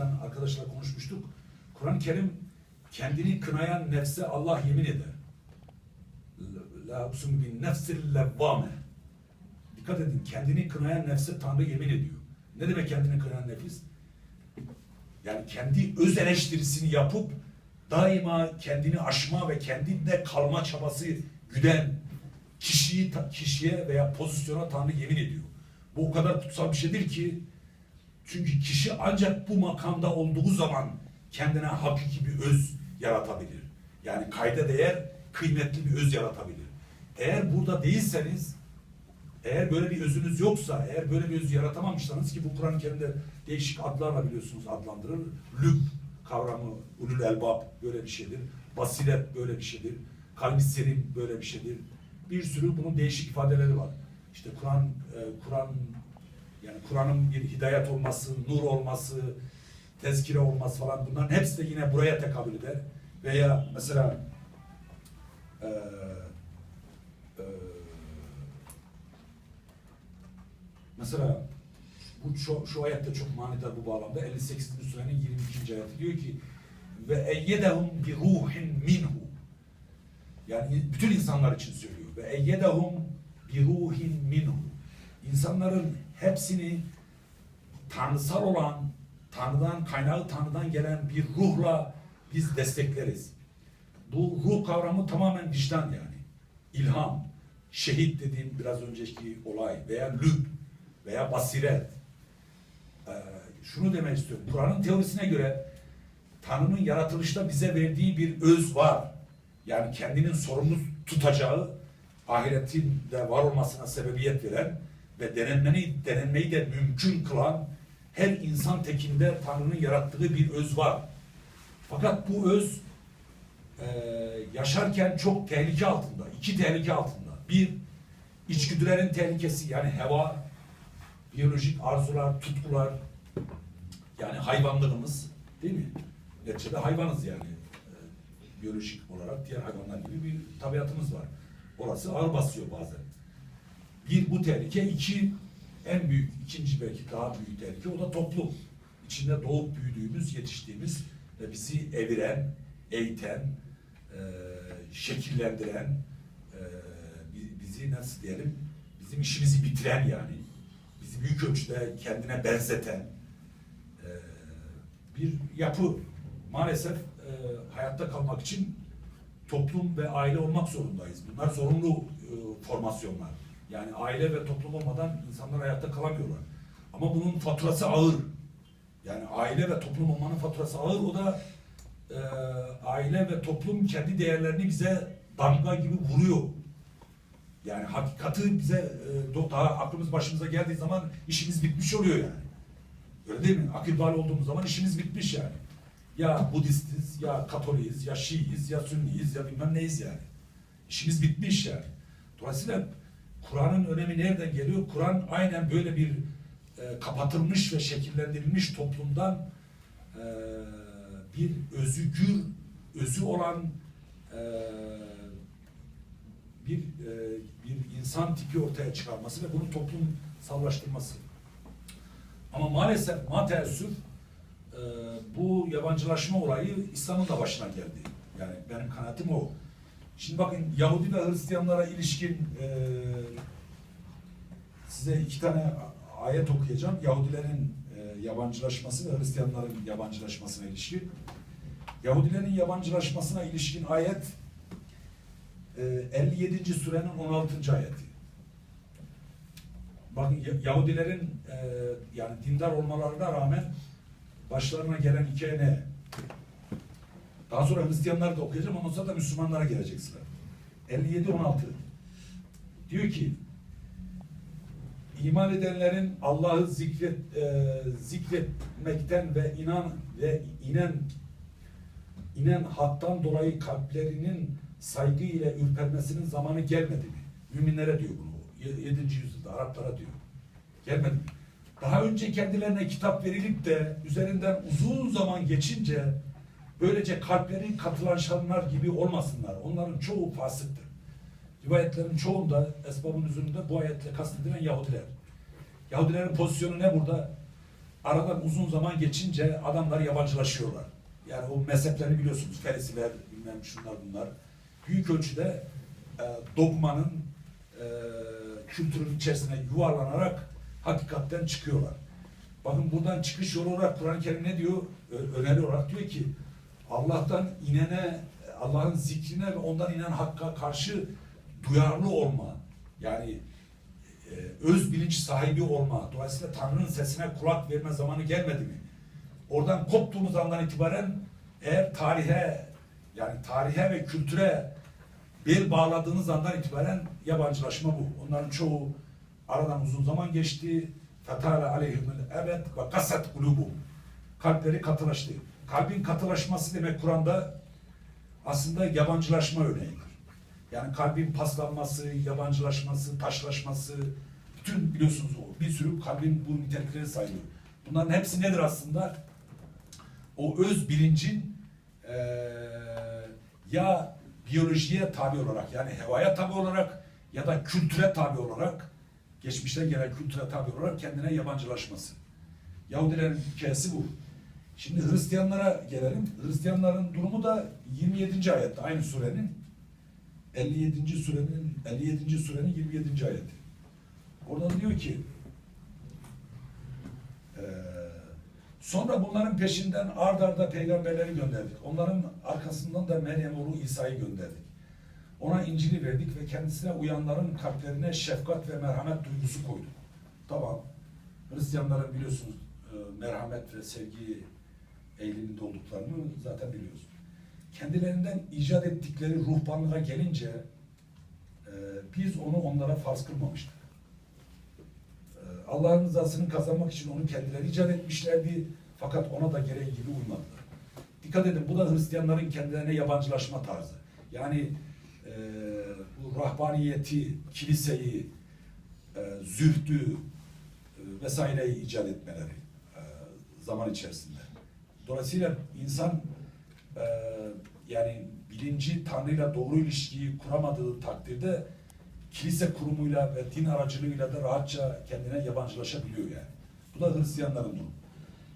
girmeden arkadaşlar konuşmuştuk. Kur'an-ı Kerim kendini kınayan nefse Allah yemin eder. La uksum bin nefsil levvame. Dikkat edin kendini kınayan nefse Tanrı yemin ediyor. Ne demek kendini kınayan nefis? Yani kendi öz eleştirisini yapıp daima kendini aşma ve kendinde kalma çabası güden kişiyi kişiye veya pozisyona Tanrı yemin ediyor. Bu o kadar kutsal bir şeydir ki çünkü kişi ancak bu makamda olduğu zaman kendine hakiki bir öz yaratabilir. Yani kayda değer kıymetli bir öz yaratabilir. Eğer burada değilseniz eğer böyle bir özünüz yoksa, eğer böyle bir öz yaratamamışsanız ki bu Kur'an-ı değişik adlarla biliyorsunuz adlandırır. Lüb kavramı, ulul elbab böyle bir şeydir. Basiret böyle bir şeydir. Kalbi serin böyle bir şeydir. Bir sürü bunun değişik ifadeleri var. İşte Kur'an, e, Kur'an yani Kur'an'ın bir hidayet olması, nur olması, tezkire olması falan bunların hepsi de yine buraya tekabül eder. Veya mesela e, e, mesela bu şu, şu ayette çok manidar bu bağlamda 58. surenin 22. ayeti diyor ki ve eyyedehum bi ruhin minhu yani bütün insanlar için söylüyor ve eyyedehum bi ruhin minhu insanların hepsini tanrısal olan Tanrı'dan kaynağı Tanrı'dan gelen bir ruhla biz destekleriz. Bu ruh kavramı tamamen vicdan yani. İlham, şehit dediğim biraz önceki olay veya lüb veya basiret. Ee, şunu demek istiyorum. Kur'an'ın teorisine göre Tanrı'nın yaratılışta bize verdiği bir öz var. Yani kendinin sorumlu tutacağı ahiretin de var olmasına sebebiyet veren ve denenmeyi, denenmeyi de mümkün kılan her insan tekinde Tanrı'nın yarattığı bir öz var. Fakat bu öz e, yaşarken çok tehlike altında. iki tehlike altında. Bir, içgüdülerin tehlikesi yani heva, biyolojik arzular, tutkular, yani hayvanlığımız değil mi? Neticede hayvanız yani. E, biyolojik olarak diğer hayvanlar gibi bir tabiatımız var. Orası ağır basıyor bazen. Bir bu tehlike, iki en büyük, ikinci belki daha büyük tehlike o da toplum. İçinde doğup büyüdüğümüz, yetiştiğimiz ve bizi eviren, eğiten, e, şekillendiren, e, bi- bizi nasıl diyelim, bizim işimizi bitiren yani, bizi büyük ölçüde kendine benzeten e, bir yapı. Maalesef e, hayatta kalmak için toplum ve aile olmak zorundayız. Bunlar zorunlu e, formasyonlar. Yani aile ve toplum olmadan insanlar hayatta kalamıyorlar. Ama bunun faturası ağır. Yani aile ve toplum olmanın faturası ağır. O da e, aile ve toplum kendi değerlerini bize damga gibi vuruyor. Yani hakikati bize e, daha aklımız başımıza geldiği zaman işimiz bitmiş oluyor yani. Öyle değil mi? Akıl bali olduğumuz zaman işimiz bitmiş yani. Ya Budistiz, ya Katoliyiz, ya Şiiyiz, ya Sünniyiz, ya bilmem neyiz yani. İşimiz bitmiş yani. Dolayısıyla Kur'an'ın önemi nereden geliyor? Kur'an aynen böyle bir e, kapatılmış ve şekillendirilmiş toplumdan e, bir özgür, özü olan e, bir e, bir insan tipi ortaya çıkarması ve bunu toplumsallaştırması. Ama maalesef mateessüf e, bu yabancılaşma olayı İslam'ın da başına geldi. Yani benim kanaatim o. Şimdi bakın Yahudi ve Hristiyanlara ilişkin e, size iki tane ayet okuyacağım. Yahudilerin e, yabancılaşması ve Hristiyanların yabancılaşmasına ilişkin. Yahudilerin yabancılaşmasına ilişkin ayet e, 57. surenin 16. ayeti. Bakın Ya- Yahudilerin e, yani dindar olmalarına rağmen başlarına gelen hikaye ne? Daha sonra Hristiyanları da okuyacağım ondan sonra da Müslümanlara gelecek sıra. 57-16 diyor ki iman edenlerin Allah'ı zikret, e, zikretmekten ve inan ve inen inen haktan dolayı kalplerinin saygı ile ürpermesinin zamanı gelmedi mi? Müminlere diyor bunu. 7. yüzyılda Araplara diyor. Gelmedi mi? Daha önce kendilerine kitap verilip de üzerinden uzun zaman geçince böylece kalpleri katılaşanlar gibi olmasınlar. Onların çoğu fasıktır. Rivayetlerin çoğunda esbabın üzerinde bu ayetle kastedilen Yahudiler. Yahudilerin pozisyonu ne burada? aradan uzun zaman geçince adamlar yabancılaşıyorlar. Yani o mezheplerini biliyorsunuz. Ferisiler, bilmem şunlar bunlar. Büyük ölçüde e, dogmanın e, kültürün içerisine yuvarlanarak hakikatten çıkıyorlar. Bakın buradan çıkış yolu olarak Kur'an-ı Kerim ne diyor? Öneri olarak diyor ki Allah'tan inene, Allah'ın zikrine ve ondan inen hakka karşı duyarlı olma. Yani e, öz bilinç sahibi olma. Dolayısıyla Tanrı'nın sesine kulak verme zamanı gelmedi mi? Oradan koptuğumuz andan itibaren eğer tarihe yani tarihe ve kültüre bel bağladığınız andan itibaren yabancılaşma bu. Onların çoğu aradan uzun zaman geçti. Fetale aleyhimül ebed ve kasat kulubu. Kalpleri katılaştı. Kalbin katılaşması demek Kur'an'da aslında yabancılaşma örneğidir. Yani kalbin paslanması, yabancılaşması, taşlaşması, bütün biliyorsunuz o bir sürü kalbin bu nitelikleri sayılıyor. Bunların hepsi nedir aslında? O öz bilincin eee, ya biyolojiye tabi olarak yani hevaya tabi olarak ya da kültüre tabi olarak geçmişten gelen kültüre tabi olarak kendine yabancılaşması. Yahudilerin hikayesi bu. Şimdi Hristiyanlara gelelim. Hristiyanların durumu da 27. ayette aynı surenin 57. surenin 57. surenin 27. ayeti. Orada diyor ki sonra bunların peşinden ard arda peygamberleri gönderdik. Onların arkasından da Meryem oğlu İsa'yı gönderdik. Ona İncil'i verdik ve kendisine uyanların kalplerine şefkat ve merhamet duygusu koyduk. Tamam. Hristiyanların biliyorsunuz merhamet ve sevgi eğiliminde olduklarını zaten biliyoruz. Kendilerinden icat ettikleri ruhbanlığa gelince e, biz onu onlara farz kılmamıştık. E, Allah'ın rızasını kazanmak için onu kendileri icat etmişlerdi fakat ona da gereği gibi uymadılar. Dikkat edin bu da Hristiyanların kendilerine yabancılaşma tarzı. Yani e, bu rahbaniyeti, kiliseyi, e, zühdü e, vesaireyi icat etmeleri e, zaman içerisinde. Dolayısıyla insan e, yani bilinci Tanrı'yla doğru ilişkiyi kuramadığı takdirde kilise kurumuyla ve din aracılığıyla da rahatça kendine yabancılaşabiliyor yani. Bu da Hristiyanların durumu.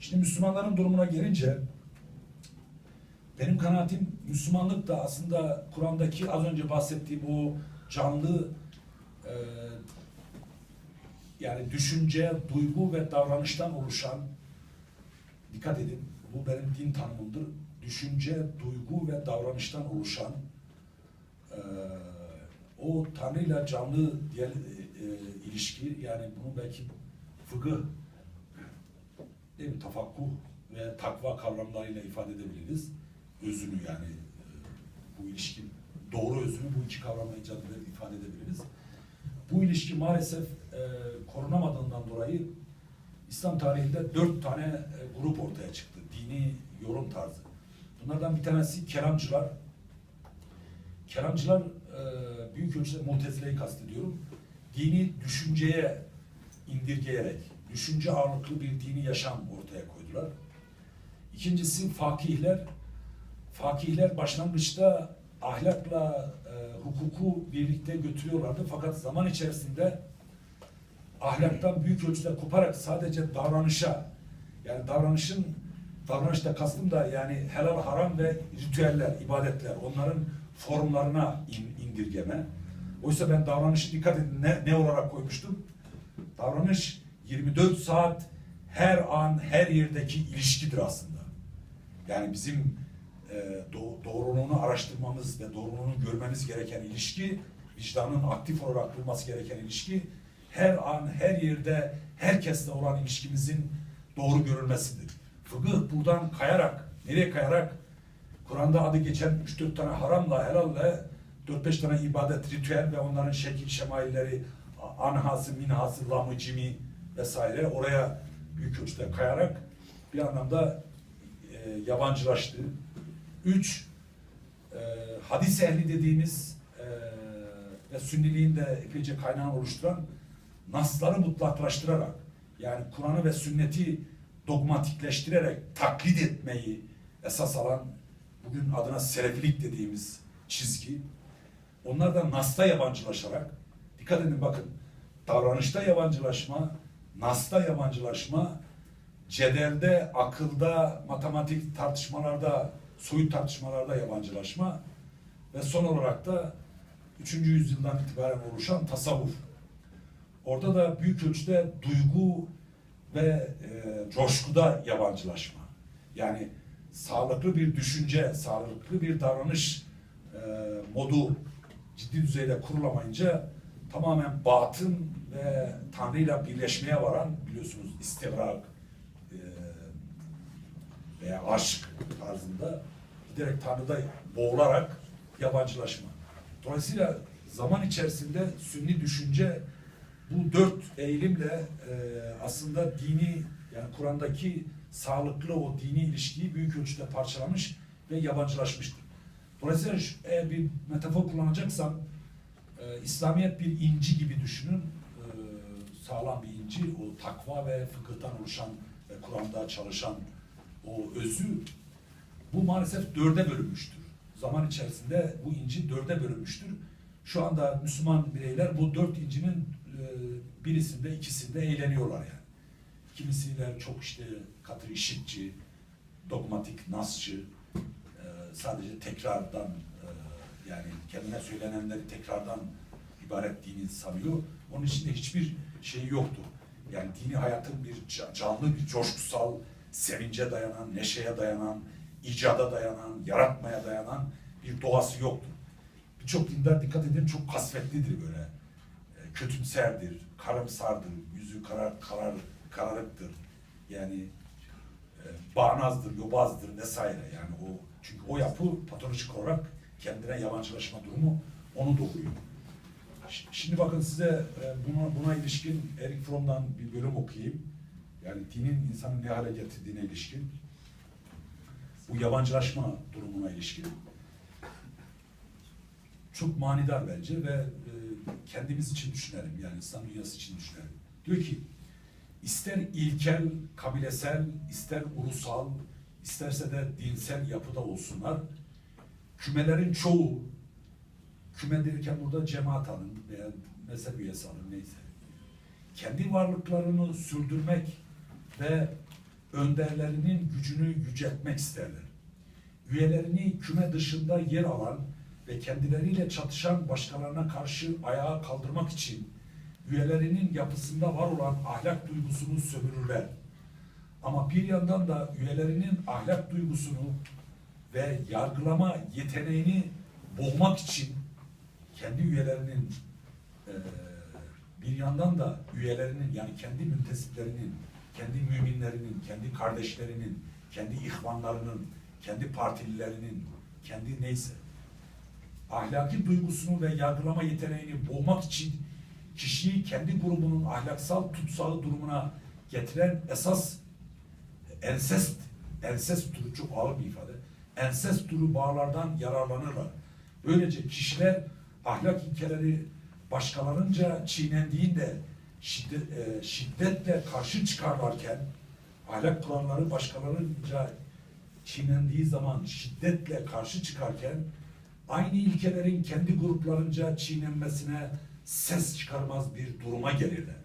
Şimdi Müslümanların durumuna gelince benim kanaatim Müslümanlık da aslında Kur'an'daki az önce bahsettiğim o canlı e, yani düşünce, duygu ve davranıştan oluşan dikkat edin bu benim din tanımımdır. Düşünce, duygu ve davranıştan oluşan e, o Tanrı'yla canlı diye, e, e, ilişki yani bunu belki fıkıh değil mi? Tafakkuh ve takva kavramlarıyla ifade edebiliriz. Özünü yani e, bu ilişki doğru özünü bu iki kavramla icat ifade edebiliriz. Bu ilişki maalesef e, korunamadığından dolayı İslam tarihinde dört tane e, grup ortaya çıktı. Dini yorum tarzı. Bunlardan bir tanesi kelamcılar. Kelamcılar e, büyük ölçüde Mutezile'yi kastediyorum. Dini düşünceye indirgeyerek, düşünce ağırlıklı bir dini yaşam ortaya koydular. İkincisi fakihler. Fakihler başlangıçta ahlakla e, hukuku birlikte götürüyorlardı. Fakat zaman içerisinde ahlaktan büyük ölçüde koparak sadece davranışa yani davranışın davranışta kastım da yani helal haram ve ritüeller, ibadetler onların formlarına in- indirgeme. Oysa ben davranışı dikkat edin ne, ne olarak koymuştum? Davranış 24 saat her an her yerdeki ilişkidir aslında. Yani bizim e, do- doğruluğunu araştırmamız ve doğruluğunu görmemiz gereken ilişki, vicdanın aktif olarak durması gereken ilişki, her an, her yerde, herkesle olan ilişkimizin doğru görülmesidir. Fıkıh buradan kayarak, nereye kayarak? Kur'an'da adı geçen 3-4 tane haramla, helalle 4-5 tane ibadet, ritüel ve onların şekil, şemailleri, anhası, minhası, lamı, cimi vesaire oraya büyük ölçüde kayarak bir anlamda e, yabancılaştı. Üç, e, hadis ehli dediğimiz e, ve sünniliğin de epeyce kaynağını oluşturan nasları mutlaklaştırarak yani Kur'an'ı ve sünneti dogmatikleştirerek taklit etmeyi esas alan bugün adına selefilik dediğimiz çizgi onlar da Nas'ta yabancılaşarak dikkat edin bakın davranışta yabancılaşma, Nas'ta yabancılaşma, cedelde, akılda, matematik tartışmalarda, soyut tartışmalarda yabancılaşma ve son olarak da 3. yüzyıldan itibaren oluşan tasavvuf. Orada da büyük ölçüde duygu ve e, coşkuda yabancılaşma. Yani sağlıklı bir düşünce, sağlıklı bir davranış e, modu ciddi düzeyde kurulamayınca tamamen batın ve Tanrı'yla birleşmeye varan biliyorsunuz istivrak e, veya aşk tarzında giderek Tanrı'da boğularak yabancılaşma. Dolayısıyla zaman içerisinde sünni düşünce bu dört eğilimle e, aslında dini yani Kur'an'daki sağlıklı o dini ilişkiyi büyük ölçüde parçalamış ve yabancılaşmıştır. Dolayısıyla eğer bir metafor kullanacaksam e, İslamiyet bir inci gibi düşünün. E, sağlam bir inci. O takva ve fıkıhtan oluşan ve Kur'an'da çalışan o özü bu maalesef dörde bölünmüştür. Zaman içerisinde bu inci dörde bölünmüştür. Şu anda Müslüman bireyler bu dört incinin e, birisinde, ikisinde eğleniyorlar yani. Kimisiler çok işte katı işitçi, dogmatik, nasçı, e, sadece tekrardan e, yani kendine söylenenleri tekrardan ibaret dini sanıyor. Onun içinde hiçbir şey yoktu. Yani dini hayatın bir ca- canlı, bir coşkusal, sevince dayanan, neşeye dayanan, icada dayanan, yaratmaya dayanan bir doğası yoktu. Birçok dindar dikkat edin çok kasvetlidir böyle. Kötümserdir, karamsardır, yüzü karar, karar, kararıktır. Yani e, bağnazdır, yobazdır vesaire. Yani o çünkü o yapı patolojik olarak kendine yabancılaşma durumu onu doğuruyor. Şimdi bakın size e, buna, buna ilişkin Eric Fromm'dan bir bölüm okuyayım. Yani dinin insanı ne hale getirdiğine ilişkin. Bu yabancılaşma durumuna ilişkin. Çok manidar bence ve e, kendimiz için düşünelim. Yani İslam dünyası için düşünelim. Diyor ki ister ilkel, kabilesel, ister ulusal, isterse de dinsel yapıda olsunlar. Kümelerin çoğu, küme derken burada cemaat alın veya mezhep üyesi alın neyse. Kendi varlıklarını sürdürmek ve önderlerinin gücünü yüceltmek isterler. Üyelerini küme dışında yer alan ve kendileriyle çatışan başkalarına karşı ayağa kaldırmak için üyelerinin yapısında var olan ahlak duygusunu sömürürler. Ama bir yandan da üyelerinin ahlak duygusunu ve yargılama yeteneğini boğmak için kendi üyelerinin eee, bir yandan da üyelerinin yani kendi müntesiplerinin, kendi müminlerinin, kendi kardeşlerinin, kendi ihvanlarının, kendi partililerinin, kendi neyse ahlaki duygusunu ve yargılama yeteneğini boğmak için kişiyi kendi grubunun ahlaksal tutsağı durumuna getiren esas ensest, ensest türü çok ağır bir ifade. Ensest türü bağlardan yararlanırlar. Böylece kişiler ahlak ilkeleri başkalarınca çiğnendiğinde şiddet, e, şiddetle karşı çıkarlarken ahlak kuralları başkalarınca çiğnendiği zaman şiddetle karşı çıkarken aynı ilkelerin kendi gruplarınca çiğnenmesine ses çıkarmaz bir duruma gelirler.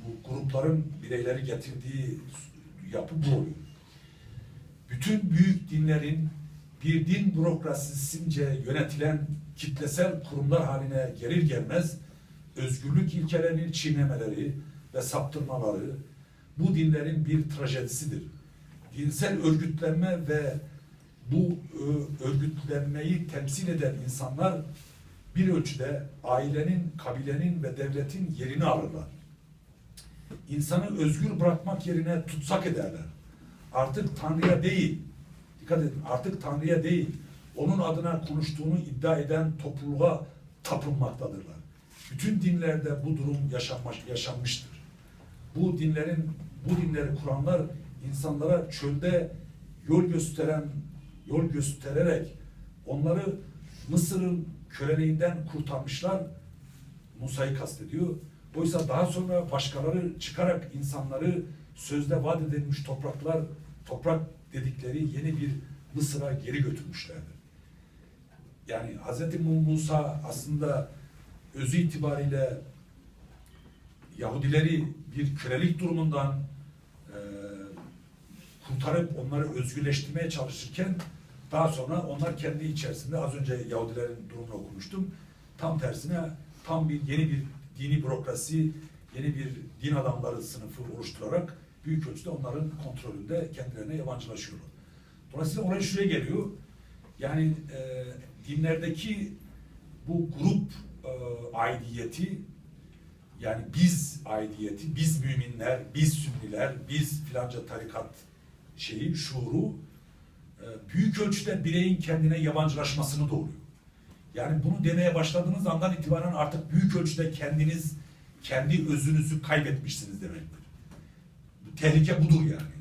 Bu grupların bireyleri getirdiği yapı bu oluyor. Bütün büyük dinlerin bir din bürokrasisince yönetilen kitlesel kurumlar haline gelir gelmez özgürlük ilkelerinin çiğnemeleri ve saptırmaları bu dinlerin bir trajedisidir. Dinsel örgütlenme ve bu ö, örgütlenmeyi temsil eden insanlar bir ölçüde ailenin, kabilenin ve devletin yerini alırlar. İnsanı özgür bırakmak yerine tutsak ederler. Artık Tanrı'ya değil, dikkat edin artık Tanrı'ya değil, onun adına konuştuğunu iddia eden topluluğa tapınmaktadırlar. Bütün dinlerde bu durum yaşanmış, yaşanmıştır. Bu dinlerin, bu dinleri kuranlar insanlara çölde yol gösteren, yol göstererek onları Mısır'ın köleliğinden kurtarmışlar. Musa'yı kastediyor. Oysa daha sonra başkaları çıkarak insanları sözde vaat edilmiş topraklar, toprak dedikleri yeni bir Mısır'a geri götürmüşlerdir. Yani Hz. Musa aslında özü itibariyle Yahudileri bir kölelik durumundan, e, kurtarıp onları özgürleştirmeye çalışırken daha sonra onlar kendi içerisinde az önce Yahudilerin durumunu okumuştum. Tam tersine tam bir yeni bir dini bürokrasi, yeni bir din adamları sınıfı oluşturarak büyük ölçüde onların kontrolünde kendilerine yabancılaşıyorlar. Dolayısıyla olay şuraya geliyor. Yani e, dinlerdeki bu grup e, aidiyeti yani biz aidiyeti, biz müminler, biz sünniler, biz filanca tarikat şeyi, şuuru büyük ölçüde bireyin kendine yabancılaşmasını doğuruyor. Yani bunu demeye başladığınız andan itibaren artık büyük ölçüde kendiniz, kendi özünüzü kaybetmişsiniz demektir. Tehlike budur yani.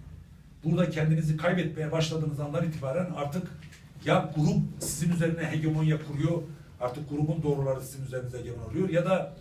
Burada kendinizi kaybetmeye başladığınız andan itibaren artık ya grup sizin üzerine hegemonya kuruyor, artık grubun doğruları sizin üzerinize hegemonya oluyor ya da